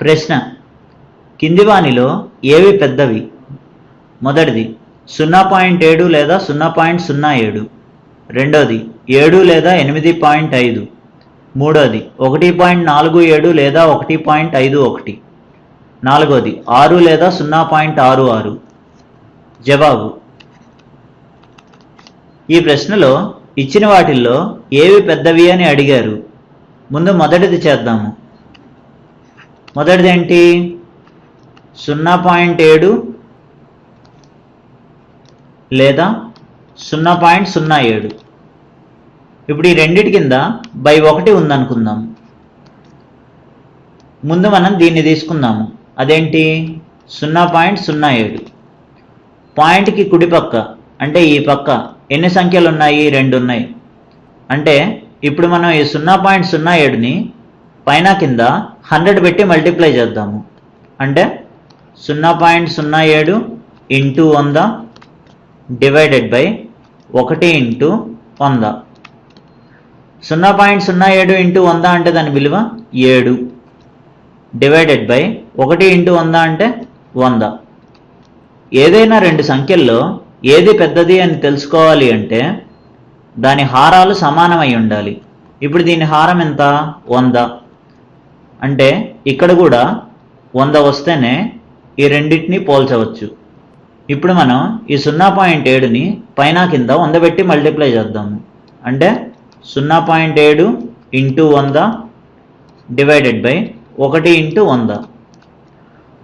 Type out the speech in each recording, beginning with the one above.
ప్రశ్న. కింది వానిలో ఏవి పెద్దవి? మొదటిది సున్నా పాయింట్ ఏడు లేదా సున్నా పాయింట్ సున్నా ఏడు. రెండోది ఏడు లేదా ఎనిమిది పాయింట్ ఐదు. మూడోది ఒకటి పాయింట్ నాలుగు ఏడు లేదా ఒకటి పాయింట్ ఐదు ఒకటి. నాలుగోది ఆరు లేదా సున్నా పాయింట్ ఆరు ఆరు. జవాబు. ఈ ప్రశ్నలో ఇచ్చిన వాటిల్లో ఏవి పెద్దవి అని అడిగారు. ముందు మొదటిది చేద్దాము. మొదటిది ఏంటి? సున్నా పాయింట్ ఏడు లేదా సున్నా పాయింట్ సున్నా ఏడు. ఇప్పుడు ఈ రెండిటి కింద బై ఒకటి ఉందనుకుందాం. ముందు మనం దీన్ని తీసుకుందాము. అదేంటి? సున్నా పాయింట్ సున్నా ఏడు. పాయింట్కి కుడి పక్క అంటే ఈ పక్క ఎన్ని సంఖ్యలు ఉన్నాయి రెండు ఉన్నాయి. అంటే ఇప్పుడు మనం ఈ సున్నా పాయింట్ సున్నా ఏడుని పైన కింద హండ్రెడ్ పెట్టి మల్టిప్లై చేద్దాము. అంటే సున్నా పాయింట్ సున్నా ఏడు ఇంటూ వంద డివైడెడ్ బై ఒకటి ఇంటూ వంద. సున్నా పాయింట్ సున్నా ఏడు ఇంటూ వంద అంటే దాని విలువ ఏడు. డివైడెడ్ బై ఒకటి ఇంటూ వంద అంటే వంద. ఏదైనా రెండు సంఖ్యల్లో ఏది పెద్దది అని తెలుసుకోవాలి అంటే దాని హారాలు సమానమై ఉండాలి. ఇప్పుడు దీని హారం ఎంత? వంద. అంటే ఇక్కడ కూడా వంద వస్తేనే ఈ రెండింటిని పోల్చవచ్చు. ఇప్పుడు మనం ఈ సున్నా పాయింట్ ఏడుని పైన కింద వంద పెట్టి మల్టిప్లై చేద్దాము అంటే సున్నా పాయింట్ ఏడు ఇంటూ వంద డివైడెడ్ బై ఒకటి ఇంటూ వంద.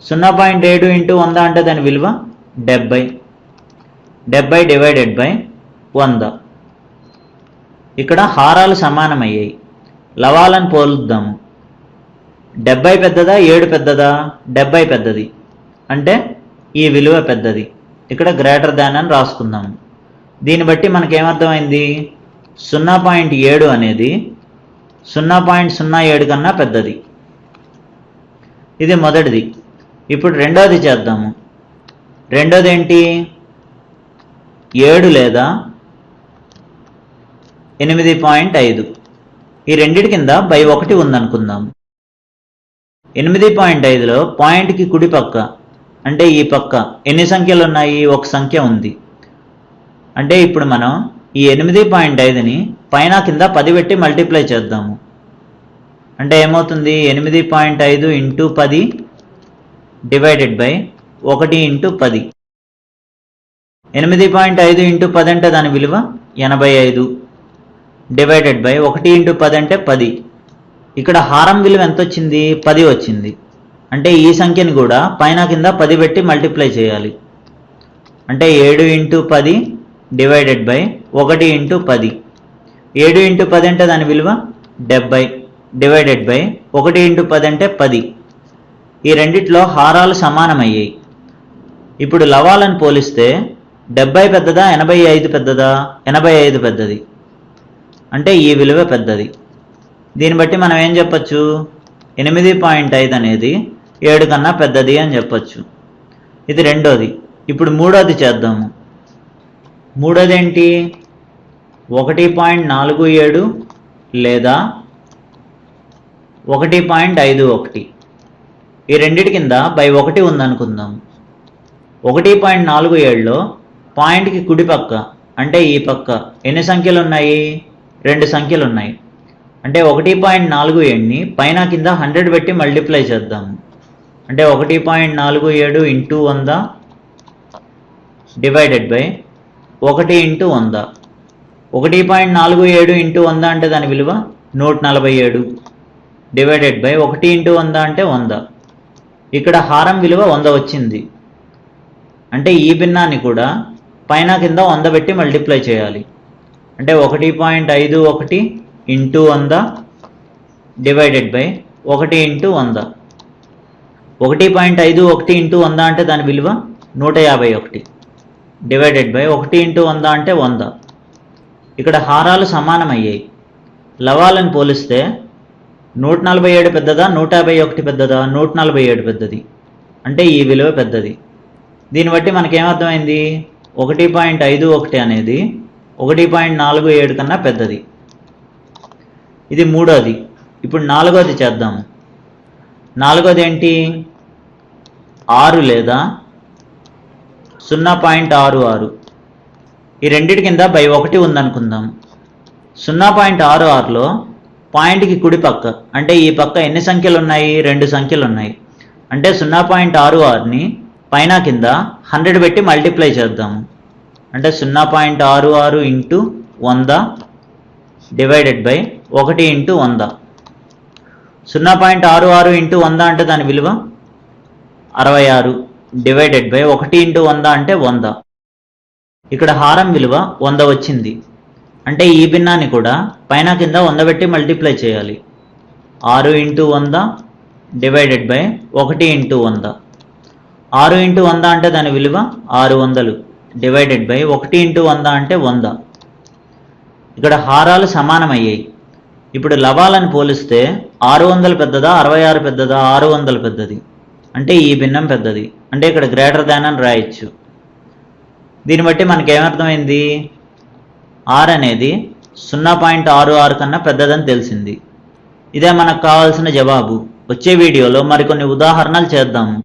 సున్నా పాయింట్ ఏడు ఇంటూ వంద అంటే దాని విలువ డెబ్బై. డెబ్బై డివైడెడ్ బై వంద. ఇక్కడ హారాలు సమానమయ్యాయి. లవాలను పోలుద్దాము. డెబ్బై పెద్దదా ఏడు పెద్దదా? డెబ్బై పెద్దది. అంటే ఈ విలువ పెద్దది. ఇక్కడ గ్రేటర్ దాన్ అని రాసుకుందాము దీన్ని బట్టి మనకేమర్థమైంది? సున్నా పాయింట్ ఏడు అనేది సున్నా పాయింట్ సున్నా ఏడు కన్నా పెద్దది. ఇది మొదటిది. ఇప్పుడు రెండోది చేద్దాము. రెండోది ఏంటి ఏడు లేదా ఎనిమిది పాయింట్ ఐదు. ఈ రెండిటి కింద బై ఒకటి ఉందనుకుందాం. ఎనిమిది పాయింట్ ఐదులో పాయింట్కి కుడి పక్క అంటే ఈ పక్క ఎన్ని సంఖ్యలు ఉన్నాయి ఒక సంఖ్య ఉంది. అంటే ఇప్పుడు మనం ఈ ఎనిమిది పాయింట్ ఐదుని పైన కింద పది పెట్టి మల్టిప్లై చేద్దాము. అంటే ఏమవుతుంది? ఎనిమిది పాయింట్ ఐదు ఇంటూ పది డివైడెడ్ బై ఒకటి ఇంటూ పది. ఎనిమిది పాయింట్ ఐదు ఇంటూ పది అంటే దాని విలువ ఎనభై ఐదు. డివైడెడ్ బై ఒకటి ఇంటూ పది అంటే పది. ఇక్కడ హారం విలువ ఎంత వచ్చింది పది వచ్చింది. అంటే ఈ సంఖ్యని కూడా పైన కింద పది పెట్టి మల్టిప్లై చేయాలి. అంటే ఏడు ఇంటూ పది డివైడెడ్ బై ఒకటి ఇంటూ పది. ఏడు ఇంటూ పది అంటే దాని విలువ డెబ్బై. డివైడెడ్ బై ఒకటి ఇంటూ పది అంటే పది. ఈ రెండిట్లో హారాలు సమానమయ్యాయి. ఇప్పుడు లవాలను పోలిస్తే డెబ్బై పెద్దదా ఎనభై ఐదు పెద్దదా? ఎనభై ఐదు పెద్దది. అంటే ఈ విలువ పెద్దది. దీన్ని బట్టి మనం ఏం చెప్పచ్చు? ఎనిమిది పాయింట్ ఐదు అనేది ఏడు కన్నా పెద్దది అని చెప్పచ్చు. ఇది రెండోది. ఇప్పుడు మూడోది చేద్దాము. మూడోది ఏంటి? ఒకటి పాయింట్ నాలుగు ఏడు లేదా ఒకటి పాయింట్ ఐదు ఒకటి. ఈ రెండిటి కింద బై ఒకటి ఉందనుకుందాం. ఒకటి పాయింట్ నాలుగు ఏడులో పాయింట్కి కుడి పక్క అంటే ఈ పక్క ఎన్ని సంఖ్యలు ఉన్నాయి? రెండు సంఖ్యలు ఉన్నాయి. అంటే ఒకటి పాయింట్ నాలుగు ఏడుని పైన కింద హండ్రెడ్ పెట్టి మల్టిప్లై చేద్దాము అంటే ఒకటి పాయింట్ నాలుగు ఏడు ఇంటూ వంద డివైడెడ్ బై ఒకటి ఇంటూ వంద. ఒకటి పాయింట్ నాలుగు ఏడు ఇంటూ వంద అంటే దాని విలువ నూట నలభై ఏడు. డివైడెడ్ బై ఒకటి ఇంటూ వంద అంటే వంద. ఇక్కడ హారం విలువ వంద వచ్చింది. అంటే ఈ భిన్నాన్ని కూడా పైన కింద వంద పెట్టి మల్టిప్లై చేయాలి. అంటే ఒకటి పాయింట్ ఐదు ఒకటి ఇంటూ వంద డివైడెడ్ బై ఒకటి ఇంటూ వంద. ఒకటి పాయింట్ ఐదు ఒకటి ఇంటూ వంద అంటే దాని విలువ నూట యాభై ఒకటి. డివైడెడ్ బై ఒకటి ఇంటూ వంద అంటే వంద. ఇక్కడ హారాలు సమానమయ్యాయి. లవాలను పోలిస్తే నూట నలభై ఏడు పెద్దదా నూట యాభై ఒకటి పెద్దదా నూట నలభై ఏడు పెద్దది. అంటే ఈ విలువ పెద్దది. దీన్ని బట్టి మనకేమర్థమైంది ఒకటి పాయింట్ ఐదు ఒకటి అనేది ఒకటి పాయింట్ నాలుగు ఏడు కన్నా పెద్దది. ఇది మూడోది. ఇప్పుడు నాలుగోది చేద్దాము. నాలుగోది ఏంటి? ఆరు లేదా? సున్నా పాయింట్ ఆరు ఆరు. ఈ రెండిటి కింద బై ఒకటి ఉందనుకుందాం. సున్నా పాయింట్ ఆరు ఆరులో పాయింట్కి కుడి పక్క అంటే ఈ పక్క ఎన్ని సంఖ్యలు ఉన్నాయి రెండు సంఖ్యలు ఉన్నాయి అంటే సున్నా పాయింట్ ఆరు ఆరుని పైన కింద హండ్రెడ్ పెట్టి మల్టిప్లై చేద్దాము. అంటే సున్నా పాయింట్ ఆరు ఆరు ఇంటూ వంద డివైడెడ్ బై ఒకటి ఇంటూ వంద. సున్నా పాయింట్ ఆరు ఆరు ఇంటూ వంద అంటే దాని విలువ అరవై ఆరు డివైడెడ్ బై ఒకటి ఇంటూ వంద అంటే వంద. ఇక్కడ హారం విలువ వంద వచ్చింది. అంటే ఈ భిన్నాన్ని కూడా పైన కింద వంద పెట్టి మల్టిప్లై చేయాలి. ఆరు ఇంటూ వంద డివైడెడ్ బై ఒకటి ఇంటూ వంద. ఆరు ఇంటూ వంద అంటే దాని విలువ ఆరు వందలు డివైడెడ్ బై ఒకటి ఇంటూ వంద అంటే వంద. ఇక్కడ హారాలు సమానమయ్యాయి. ఇప్పుడు లవాలని పోలిస్తే ఆరు వందలు పెద్దదా అరవై ఆరు పెద్దదా ఆరు వందలు పెద్దది. అంటే ఈ భిన్నం పెద్దది. అంటే ఇక్కడ గ్రేటర్ దాన్ అని రాయొచ్చు. దీన్ని బట్టి మనకేమర్థమైంది? ఆర్ అనేది సున్నా పాయింట్ ఆరు ఆరు కన్నా పెద్దదని తెలిసింది. ఇదే మనకు కావాల్సిన జవాబు. వచ్చే వీడియోలో మరికొన్ని ఉదాహరణలు చేద్దాము